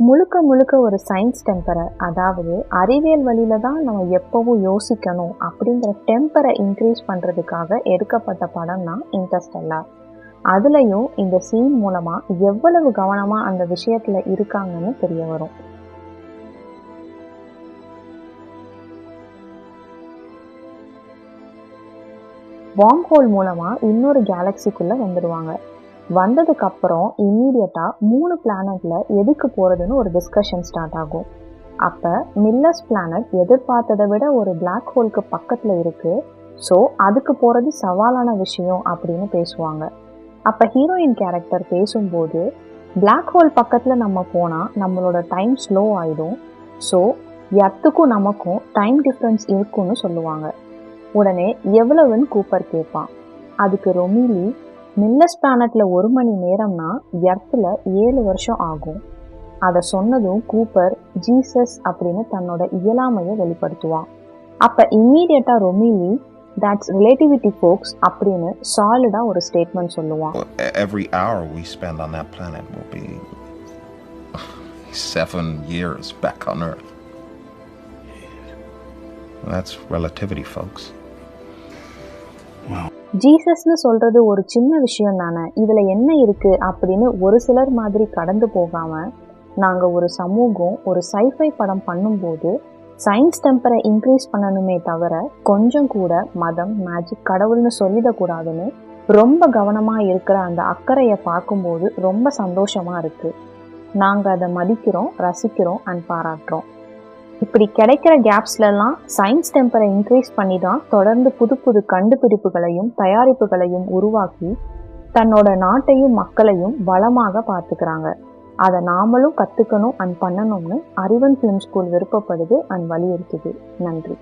முழுக்க முழுக்க ஒரு சயின்ஸ் டெம்பரை அதாவது அறிவியல் வழியில தான் நம்ம எப்பவும் யோசிக்கணும் அப்படிங்கிற டெம்பரை இன்க்ரீஸ் பண்ணுறதுக்காக எடுக்கப்பட்ட படம் தான் இன்டர்ஸ்டெல்லார் அதுலேயும் இந்த சீன் மூலமாக எவ்வளவு கவனமாக அந்த விஷயத்தில் இருக்காங்கன்னு தெரிய வரும். வார்ம் ஹோல் மூலமாக இன்னொரு கேலக்சிக்குள்ளே வந்துடுவாங்க வந்ததுக்கு அப்புறம் இம்மீடியட்டா மூணு பிளானட்ல எதுக்கு போறதுன்னு ஒரு டிஸ்கஷன் ஸ்டார்ட் ஆகும். அப்ப மில்லஸ் பிளானட் எதிர்பார்த்ததை விட ஒரு பிளாக் ஹோலுக்கு பக்கத்துல இருக்கு. ஸோ அதுக்கு போறது சவாலான விஷயம் அப்படின்னு பேசுவாங்க. அப்ப ஹீரோயின் கேரக்டர் பேசும்போது பிளாக் ஹோல் பக்கத்துல நம்ம போனா நம்மளோட டைம் ஸ்லோ ஆயிடும். ஸோ எத்துக்கும் நமக்கும் டைம் டிஃப்ரென்ஸ் இருக்கும்னு சொல்லுவாங்க. உடனே எவ்வளவுன்னு கூப்பர் கேட்பான். அதுக்கு ரொமிலி மில்லஸ் பிளானட்ல ஒரு மணி நேரம்னா எர்த்தில் ஏழு வருஷம் ஆகும் அதை சொன்னதும் கூப்பர் ஜீசஸ் அப்படின்னு தன்னோட இயலாமையை வெளிப்படுத்துவான் அப்போ இம்மீடியட்டாக ரொமிலி தட்ஸ் ரிலேட்டிவிட்டி ஃபோக்ஸ் அப்படின்னு சாலிடாக ஒரு ஸ்டேட்மெண்ட் சொல்லுவான் every hour we spend on that planet will be seven years back on Earth. That's relativity, folks. ஜீசஸ்னு சொல்றது ஒரு சின்ன விஷயம் தானே. இதுல என்ன இருக்கு அப்படின்னு ஒரு சிலர் மாதிரி கடந்து போகாம நாங்க ஒரு சமூகம் ஒரு சைஃபை படம் பண்ணும்போது சயின்ஸ் டெம்பரை இன்க்ரீஸ் பண்ணணுமே தவிர கொஞ்சம் கூட மதம் மேஜிக் கடவுள்னு சொல்லிடக்கூடாதுன்னு ரொம்ப கவனமா இருக்கிற அந்த அக்கறையை பார்க்கும்போது ரொம்ப சந்தோஷமா இருக்கு. நாங்க அதை மதிக்கிறோம் ரசிக்கிறோம் அண்ட் பாராட்டுறோம். இப்படி கிடைக்கிற கேப்ஸ்லலாம் சயின்ஸ் டெம்பரை இன்க்ரீஸ் பண்ணி தான் தொடர்ந்து புது புது கண்டுபிடிப்புகளையும் தயாரிப்புகளையும் உருவாக்கி தன்னோட நாட்டையும் மக்களையும் வளமாக பார்த்துக்கிறாங்க. அதை நாமளும் கற்றுக்கணும் அண்ட் பண்ணணும்னு அறிவன் ஃபிலிம் ஸ்கூல் விருப்பப்படுது அண்ட் வலியுறுத்துது. நன்றி.